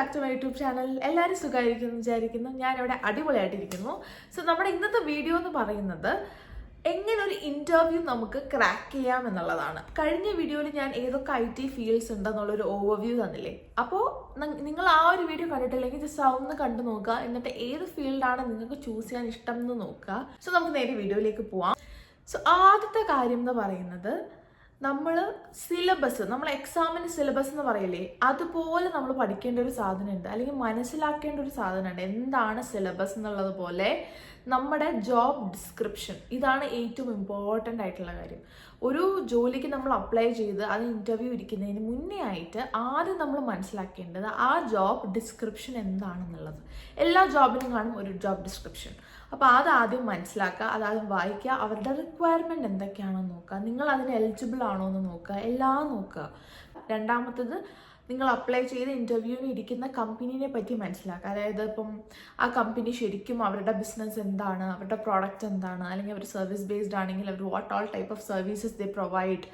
Back to my YouTube channel എല്ലാവരും സുഖമായിരിക്കുന്നു വിചാരിക്കുന്നു. ഞാനിവിടെ അടിപൊളിയായിട്ടിരിക്കുന്നു. സോ നമ്മുടെ ഇന്നത്തെ വീഡിയോ എന്ന് പറയുന്നത് എങ്ങനെ ഒരു ഇന്റർവ്യൂ നമുക്ക് ക്രാക്ക് ചെയ്യാം എന്നുള്ളതാണ്. കഴിഞ്ഞ വീഡിയോയിൽ ഞാൻ ഏതൊക്കെ ഐ ടി ഫീൽഡ്സ് ഉണ്ടെന്നുള്ളൊരു ഓവർവ്യൂ തന്നില്ലേ? അപ്പോൾ നിങ്ങൾ ആ ഒരു വീഡിയോ കണ്ടിട്ടില്ലെങ്കിൽ ജസ്റ്റ് ഒന്ന് കണ്ടു നോക്കുക. എന്നിട്ട് ഏത് ഫീൽഡാണ് നിങ്ങൾക്ക് ചൂസ് ചെയ്യാൻ ഇഷ്ടം എന്ന് നോക്കുക. സോ നമുക്ക് നേരെ വീഡിയോയിലേക്ക് പോവാം. സോ ആദ്യത്തെ കാര്യം എന്ന് പറയുന്നത് നമ്മൾ സിലബസ് നമ്മൾ എക്സാമിന് സിലബസ് എന്ന് പറയില്ലേ അതുപോലെ നമ്മൾ പഠിക്കേണ്ട ഒരു സാധനമുണ്ട്. അല്ലെങ്കിൽ മനസ്സിലാക്കേണ്ട ഒരു സാധനമുണ്ട്. എന്താണ് സിലബസ് എന്നുള്ളത് പോലെ നമ്മുടെ ജോബ് ഡിസ്ക്രിപ്ഷൻ ഇതാണ് ഏറ്റവും ഇമ്പോർട്ടന്റ് ആയിട്ടുള്ള കാര്യം. ഒരു ജോലിക്ക് നമ്മൾ അപ്ലൈ ചെയ്ത് അത് ഇന്റർവ്യൂ ഇരിക്കുന്നതിന് മുന്നേ ആയിട്ട് ആദ്യം നമ്മൾ മനസ്സിലാക്കേണ്ടത് ആ ജോബ് ഡിസ്ക്രിപ്ഷൻ എന്താണെന്നുള്ളത്. എല്ലാ ജോബിനും കാണും ഒരു ജോബ് ഡിസ്ക്രിപ്ഷൻ അപ്പോൾ അത് ആദ്യം മനസ്സിലാക്കുക അതാദ്യം വായിക്കുക അവരുടെ റിക്വയർമെന്റ് എന്തൊക്കെയാണെന്ന് നോക്കുക നിങ്ങൾ അതിന് എലിജിബിൾ ആണോ എന്ന് നോക്കുക എല്ലാം നോക്കുക. രണ്ടാമത്തത് നിങ്ങൾ അപ്ലൈ ചെയ്ത് ഇന്റർവ്യൂവിന് ഇരിക്കുന്ന കമ്പനീനെ പറ്റി മനസ്സിലാക്കുക. അതായത് ഇപ്പം ആ കമ്പനി ശരിക്കും അവരുടെ ബിസിനസ് എന്താണ് അവരുടെ പ്രോഡക്റ്റ് എന്താണ് അല്ലെങ്കിൽ അവർ സർവീസ് ബേസ്ഡ് ആണെങ്കിൽ അവർ what all type of services they provide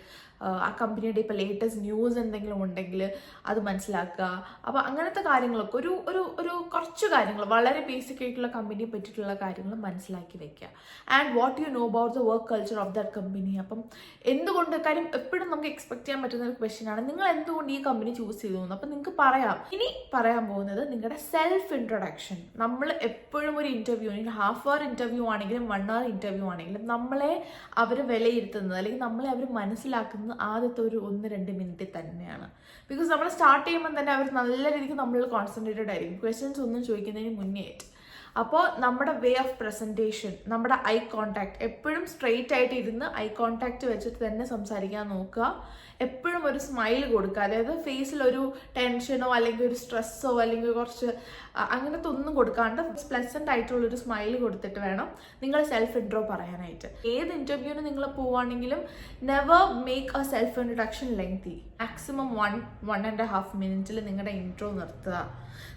ആ കമ്പനിയുടെ ഇപ്പോൾ ലേറ്റസ്റ്റ് ന്യൂസ് എന്തെങ്കിലും ഉണ്ടെങ്കിൽ അത് മനസ്സിലാക്കുക. അപ്പോൾ അങ്ങനത്തെ കാര്യങ്ങളൊക്കെ ഒരു ഒരു ഒരു കുറച്ച് കാര്യങ്ങൾ വളരെ ബേസിക് ആയിട്ടുള്ള കമ്പനിയെ പറ്റിയിട്ടുള്ള കാര്യങ്ങൾ മനസ്സിലാക്കി വെക്കുക. And what you know about the work culture of that company അപ്പം എന്തുകൊണ്ട് കാര്യം എപ്പോഴും നമുക്ക് എക്സ്പെക്ട് ചെയ്യാൻ പറ്റുന്ന ഒരു ക്വസ്റ്റ്യൻ ആണ്. നിങ്ങൾ എന്തുകൊണ്ട് ഈ കമ്പനി ചൂസ് ചെയ്തു എന്ന്. അപ്പം നിങ്ങൾക്ക് പറയാം. ഇനി പറയാൻ പോകുന്നത് നിങ്ങളുടെ സെൽഫ് ഇൻട്രൊഡക്ഷൻ നമ്മൾ എപ്പോഴും ഒരു ഇന്റർവ്യൂ ഹാഫ് അവർ ഇന്റർവ്യൂ ആണെങ്കിലും വൺ അവർ ഇന്റർവ്യൂ ആണെങ്കിലും നമ്മളെ അവർ വിലയിരുത്തുന്നത് അല്ലെങ്കിൽ നമ്മളെ അവർ മനസ്സിലാക്കുന്നത് ആദ്യത്തെ ഒരു ഒന്ന് രണ്ട് മിനിറ്റ് തന്നെയാണ്. ബിക്കോസ് നമ്മൾ സ്റ്റാർട്ട് ചെയ്യുമ്പോൾ തന്നെ അവർ നല്ല രീതിക്ക് നമ്മൾ കോൺസെൻട്രേറ്റഡ് ആയിരിക്കും. ക്വസ്റ്റ്യൻസ് ഒന്നും ചോദിക്കുന്നതിന് മുന്നേ ആയിട്ട്. അപ്പോൾ നമ്മുടെ വേ ഓഫ് പ്രസന്റേഷൻ നമ്മുടെ ഐ കോണ്ടാക്ട് എപ്പോഴും സ്ട്രെയിറ്റ് ആയിട്ട് ഇരുന്ന് ഐ കോണ്ടാക്ട് വെച്ചിട്ട് തന്നെ സംസാരിക്കാൻ നോക്കുക. എപ്പോഴും ഒരു സ്മൈൽ കൊടുക്കുക. അതായത് ഫേസിൽ ഒരു ടെൻഷനോ അല്ലെങ്കിൽ ഒരു സ്ട്രെസ്സോ അല്ലെങ്കിൽ കുറച്ച് അങ്ങനത്തെ ഒന്നും കൊടുക്കാണ്ട് പ്ലസന്റ് ആയിട്ടുള്ള ഒരു സ്മൈൽ കൊടുത്തിട്ട് വേണം നിങ്ങൾ സെൽഫ് ഇൻട്രോ പറയാനായിട്ട്. ഏത് ഇന്റർവ്യൂവിന് നിങ്ങൾ പോവുകയാണെങ്കിലും never make a self introduction lengthy maximum one one and half മിനിറ്റിൽ നിങ്ങളുടെ ഇൻട്രോ നിർത്തുക.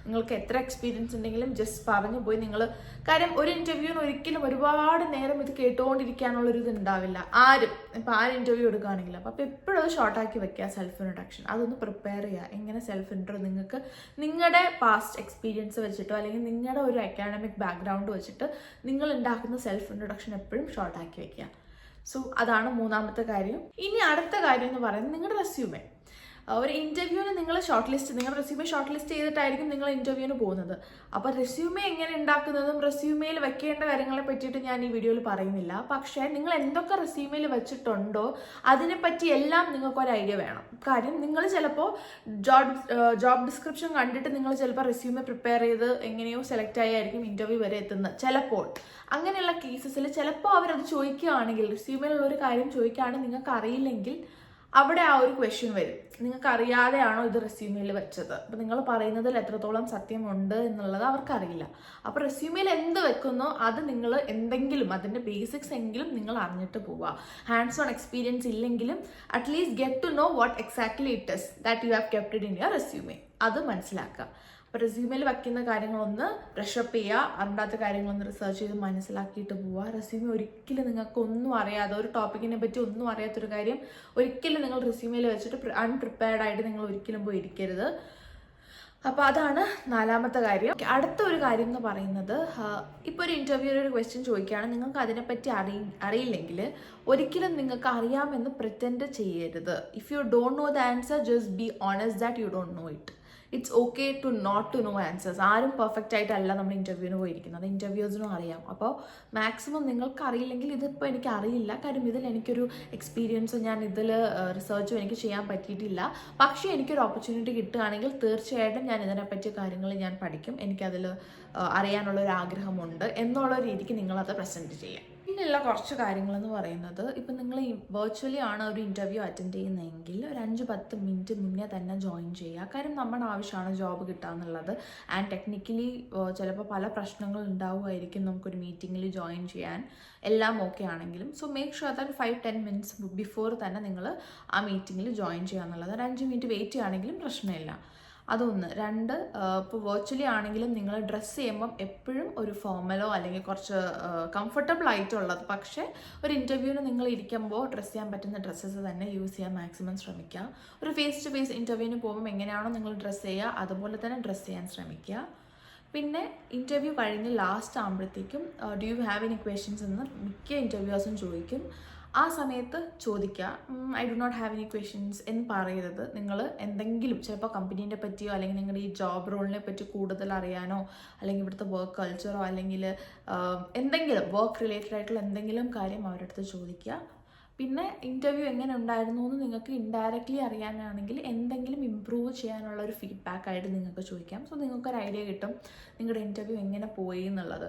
നിങ്ങൾക്ക് എത്ര എക്സ്പീരിയൻസ് ഉണ്ടെങ്കിലും ജസ്റ്റ് പറഞ്ഞു പോയി നിങ്ങൾ കാര്യം ഒരു ഇന്റർവ്യൂവിന് ഒരിക്കലും ഒരുപാട് നേരം ഇത് കേട്ടുകൊണ്ടിരിക്കാനുള്ള ഒരു ഇത് ഉണ്ടാവില്ല ആരും. ഇപ്പം ആര് ഇന്റർവ്യൂ എടുക്കുകയാണെങ്കിലും അപ്പം എപ്പോഴും അത് ഷോർട്ടാക്കി വെക്കുക സെൽഫ് ഇൻട്രൊഡക്ഷൻ അതൊന്ന് പ്രിപ്പയർ ചെയ്യുക. എങ്ങനെ സെൽഫ് ഇൻട്രോ നിങ്ങൾക്ക് നിങ്ങളുടെ പാസ്റ്റ് എക്സ്പീരിയൻസ് വെച്ചിട്ടോ അല്ലെങ്കിൽ നിങ്ങളുടെ ഒരു അക്കാഡമിക് ബാക്ക്ഗ്രൗണ്ട് വെച്ചിട്ട് നിങ്ങൾ ഉണ്ടാക്കുന്ന സെൽഫ് ഇൻട്രൊഡക്ഷൻ എപ്പോഴും ഷോർട്ടാക്കി വെക്കുക. സോ അതാണ് മൂന്നാമത്തെ കാര്യം. ഇനി അടുത്ത കാര്യം എന്ന് പറയുന്നത് നിങ്ങളുടെ റെസ്യൂമേ ഒരു ഇന്റർവ്യൂവിന് നിങ്ങൾ ഷോർട്ട് ലിസ്റ്റ് നിങ്ങൾ റെസ്യൂമേ ഷോർട്ട് ലിസ്റ്റ് ചെയ്തിട്ടായിരിക്കും നിങ്ങൾ ഇന്റർവ്യൂവിന് പോകുന്നത്. അപ്പോൾ റെസ്യൂമേ എങ്ങനെ ഉണ്ടാക്കുന്നതും റെസ്യൂമേയിൽ വെക്കേണ്ട കാര്യങ്ങളെ പറ്റിയിട്ട് ഞാൻ ഈ വീഡിയോയിൽ പറയുന്നില്ല. പക്ഷേ നിങ്ങൾ എന്തൊക്കെ റെസ്യൂമേയിൽ വെച്ചിട്ടുണ്ടോ അതിനെപ്പറ്റി എല്ലാം നിങ്ങൾക്ക് ഒരു ഐഡിയ വേണം. കാര്യം നിങ്ങൾ ചിലപ്പോൾ ജോബ് ജോബ് ഡിസ്ക്രിപ്ഷൻ കണ്ടിട്ട് നിങ്ങൾ ചിലപ്പോൾ റെസ്യൂമേ പ്രിപ്പയർ ചെയ്ത് എങ്ങനെയോ സെലക്ട് ആയിരിക്കും ഇന്റർവ്യൂ വരെ എത്തുന്നത് ചിലപ്പോൾ. അങ്ങനെയുള്ള കേസസിൽ ചിലപ്പോൾ അവരത് ചോദിക്കുകയാണെങ്കിൽ റെസ്യൂമേലുള്ള ഒരു കാര്യം ചോദിക്കുകയാണെങ്കിൽ നിങ്ങൾക്ക് അറിയില്ലെങ്കിൽ അവിടെ ആ ഒരു ക്വസ്റ്റ്യൻ വരും. നിങ്ങൾക്ക് അറിയാതെയാണോ ഇത് റെസ്യൂമേൽ വെച്ചത്? അപ്പം നിങ്ങൾ പറയുന്നതിൽ എത്രത്തോളം സത്യമുണ്ട് എന്നുള്ളത് അവർക്കറിയില്ല. അപ്പോൾ റെസ്യൂമേൽ എന്ത് വെക്കുന്നോ? അത് നിങ്ങൾ എന്തെങ്കിലും അതിന്റെ ബേസിക്സ് എങ്കിലും നിങ്ങൾ അറിഞ്ഞിട്ട് പോവുക. ഹാൻഡ്സ് ഓൺ എക്സ്പീരിയൻസ് ഇല്ലെങ്കിലും at least get to know what exactly it is that you have kepted in your resume അത് മനസ്സിലാക്കുക. റെസ്യൂമേൽ വയ്ക്കുന്ന കാര്യങ്ങളൊന്ന് ബ്രഷപ്പ് ചെയ്യുക അറിയാത്ത കാര്യങ്ങളൊന്ന് റിസർച്ച് ചെയ്ത് മനസ്സിലാക്കിയിട്ട് പോവുക റെസ്യൂമി ഒരിക്കലും നിങ്ങൾക്ക് ഒന്നും അറിയാതെ ഒരു ടോപ്പിക്കിനെ പറ്റി ഒന്നും അറിയാത്തൊരു കാര്യം ഒരിക്കലും നിങ്ങൾ റെസ്യൂമിൽ വെച്ചിട്ട് അൺപ്രിപ്പയർഡ് ആയിട്ട് നിങ്ങൾ ഒരിക്കലും പോയി ഇരിക്കരുത്. അപ്പോൾ അതാണ് നാലാമത്തെ കാര്യം. അടുത്ത ഒരു കാര്യം എന്ന് പറയുന്നത് ഇപ്പോൾ ഒരു ഇന്റർവ്യൂവിൽ ഒരു ക്വസ്റ്റ്യൻ ചോദിക്കുകയാണ്. നിങ്ങൾക്ക് അതിനെപ്പറ്റി അറി അറിയില്ലെങ്കിൽ ഒരിക്കലും നിങ്ങൾക്ക് അറിയാമെന്ന് പ്രിറ്റൻഡ് ചെയ്യരുത്. If you don't know the answer just be honest that you don't know it it's okay to not to know answers ആരും പെർഫെക്റ്റ് ആയിട്ടല്ല നമ്മൾ ഇന്റർവ്യൂവിന് പോയിരിക്കുന്നത്. ഇന്റർവ്യൂസിനും അറിയാം. അപ്പോൾ മാക്സിമം നിങ്ങൾക്ക് അറിയില്ലെങ്കിൽ ഇതിപ്പോൾ എനിക്ക് അറിയില്ല. കാര്യം ഇതിൽ എനിക്കൊരു എക്സ്പീരിയൻസ് ഞാൻ ഇതിൽ റിസർച്ചും എനിക്ക് ചെയ്യാൻ പറ്റിയിട്ടില്ല. പക്ഷേ എനിക്കൊരു ഓപ്പർച്യൂണിറ്റി കിട്ടുകയാണെങ്കിൽ തീർച്ചയായിട്ടും ഞാൻ ഇതിനെപ്പറ്റി കാര്യങ്ങൾ ഞാൻ പഠിക്കും. എനിക്കതിൽ അറിയാനുള്ള ആഗ്രഹമുണ്ട്. എന്നുള്ള രീതിക്ക് നിങ്ങളത് പ്രസന്റ് ചെയ്യാം. പിന്നെയുള്ള കുറച്ച് കാര്യങ്ങളെന്ന് പറയുന്നത് ഇപ്പം നിങ്ങൾ വെർച്വലി ആണ് ഒരു ഇന്റർവ്യൂ അറ്റൻഡ് ചെയ്യുന്നതെങ്കിൽ ഒരു അഞ്ച് പത്ത് മിനിറ്റ് മുന്നേ തന്നെ ജോയിൻ ചെയ്യുക. കാര്യം നമ്മുടെ ആവശ്യമാണ് ജോബ് കിട്ടുക എന്നുള്ളത്. ആൻഡ് ടെക്നിക്കലി ചിലപ്പോൾ പല പ്രശ്നങ്ങൾ ഉണ്ടാവുമായിരിക്കും നമുക്കൊരു മീറ്റിങ്ങിൽ ജോയിൻ ചെയ്യാൻ. എല്ലാം ഓക്കെ ആണെങ്കിലും. So make sure that five ten minutes before തന്നെ നിങ്ങൾ ആ മീറ്റിങ്ങിൽ ജോയിൻ ചെയ്യുക എന്നുള്ളത്. ഒരു അഞ്ച് മിനിറ്റ് വെയിറ്റ് ചെയ്യുകയാണെങ്കിലും പ്രശ്നമില്ല. അതൊന്ന്. രണ്ട് ഇപ്പോൾ വെർച്വലി ആണെങ്കിലും നിങ്ങൾ ഡ്രസ്സ് ചെയ്യുമ്പം എപ്പോഴും ഒരു ഫോമലോ അല്ലെങ്കിൽ കുറച്ച് കംഫർട്ടബിൾ ആയിട്ടുള്ളത്. പക്ഷേ ഒരു ഇന്റർവ്യൂവിന് നിങ്ങൾ ഇരിക്കുമ്പോൾ ഡ്രസ്സ് ചെയ്യാൻ പറ്റുന്ന ഡ്രസ്സസ് തന്നെ യൂസ് ചെയ്യാൻ മാക്സിമം ശ്രമിക്കുക. ഒരു ഫേസ് ടു ഫേസ് ഇന്റർവ്യൂവിന് പോകുമ്പോൾ എങ്ങനെയാണോ നിങ്ങൾ ഡ്രസ്സ് ചെയ്യുക അതുപോലെ തന്നെ ഡ്രസ്സ് ചെയ്യാൻ ശ്രമിക്കുക. പിന്നെ ഇന്റർവ്യൂ കഴിഞ്ഞ് ലാസ്റ്റ് ആകുമ്പോഴത്തേക്കും do you have any questions എന്ന് മിക്ക ഇന്റർവ്യൂസും ചോദിക്കും. ആ സമയത്ത് ചോദിക്കുക I do not have any questions എന്ന് പറയരുത്. നിങ്ങൾ എന്തെങ്കിലും ചിലപ്പോൾ കമ്പനീന്റെ പറ്റിയോ അല്ലെങ്കിൽ നിങ്ങളുടെ ഈ ജോബ് റോളിനെ പറ്റി കൂടുതൽ അറിയാനോ അല്ലെങ്കിൽ ഇവിടുത്തെ വർക്ക് കൾച്ചറോ അല്ലെങ്കിൽ എന്തെങ്കിലും വർക്ക് റിലേറ്റഡ് ആയിട്ടുള്ള എന്തെങ്കിലും കാര്യം അവരുടെ അടുത്ത് ചോദിക്കുക. പിന്നെ ഇന്റർവ്യൂ എങ്ങനെ ഉണ്ടായിരുന്നു എന്ന് നിങ്ങൾക്ക് ഇൻഡയറക്റ്റ്ലി അറിയാനാണെങ്കിൽ എന്തെങ്കിലും ഇമ്പ്രൂവ് ചെയ്യാനുള്ള ഒരു ഫീഡ്ബാക്ക് ആയിട്ട് നിങ്ങൾക്ക് ചോദിക്കാം. സോ നിങ്ങൾക്കൊരു ഐഡിയ കിട്ടും നിങ്ങളുടെ ഇന്റർവ്യൂ എങ്ങനെ പോയി എന്നുള്ളത്.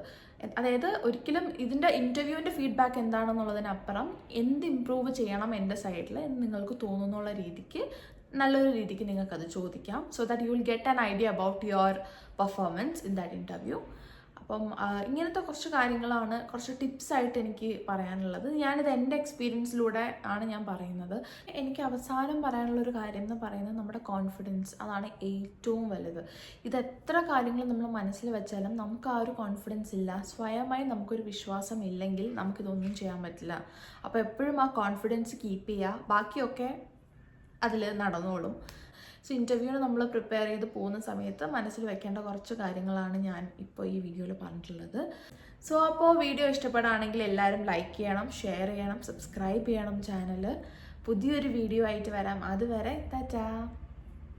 അതായത് ഒരിക്കലും ഇതിന്റെ ഇന്റർവ്യൂവിന്റെ ഫീഡ്ബാക്ക് എന്താണെന്നുള്ളതിനപ്പുറം എന്ത് ഇമ്പ്രൂവ് ചെയ്യണം എന്റെ സൈഡിൽ എന്ന് നിങ്ങൾക്ക് തോന്നുന്നുള്ള രീതിക്ക് നല്ലൊരു രീതിക്ക് നിങ്ങൾക്കത് ചോദിക്കാം. So that you will get an idea about your performance in that interview അപ്പം ഇങ്ങനത്തെ കുറച്ച് കാര്യങ്ങളാണ് കുറച്ച് ടിപ്സായിട്ട് എനിക്ക് പറയാനുള്ളത്. ഞാനിത് എന്റെ എക്സ്പീരിയൻസിലൂടെ ആണ് ഞാൻ പറയുന്നത്. എനിക്ക് അവസാനം പറയാനുള്ള ഒരു കാര്യം എന്ന് പറയുന്നത് നമ്മുടെ കോൺഫിഡൻസ് അതാണ് ഏറ്റവും വലുത്. ഇത് എത്ര കാര്യങ്ങൾ നമ്മൾ മനസ്സിൽ വെച്ചാലും നമുക്ക് ആ ഒരു കോൺഫിഡൻസ് ഇല്ല. സ്വയമായി നമുക്കൊരു വിശ്വാസം ഇല്ലെങ്കിൽ നമുക്കിതൊന്നും ചെയ്യാൻ പറ്റില്ല. അപ്പോൾ എപ്പോഴും ആ കോൺഫിഡൻസ് കീപ്പ് ചെയ്യുക. ബാക്കിയൊക്കെ അതിൽ നടന്നോളും. സോ ഇന്റർവ്യൂവിന് നമ്മൾ പ്രിപ്പയർ ചെയ്ത് പോകുന്ന സമയത്ത് മനസ്സിൽ വെക്കേണ്ട കുറച്ച് കാര്യങ്ങളാണ് ഞാൻ ഇപ്പോൾ ഈ വീഡിയോയിൽ പറഞ്ഞിട്ടുള്ളത്. സോ അപ്പോൾ വീഡിയോ ഇഷ്ടപ്പെടുകയാണെങ്കിൽ എല്ലാവരും ലൈക്ക് ചെയ്യണം ഷെയർ ചെയ്യണം സബ്സ്ക്രൈബ് ചെയ്യണം ചാനൽ പുതിയൊരു വീഡിയോ ആയിട്ട് വരാം. അതുവരെ ടാറ്റാ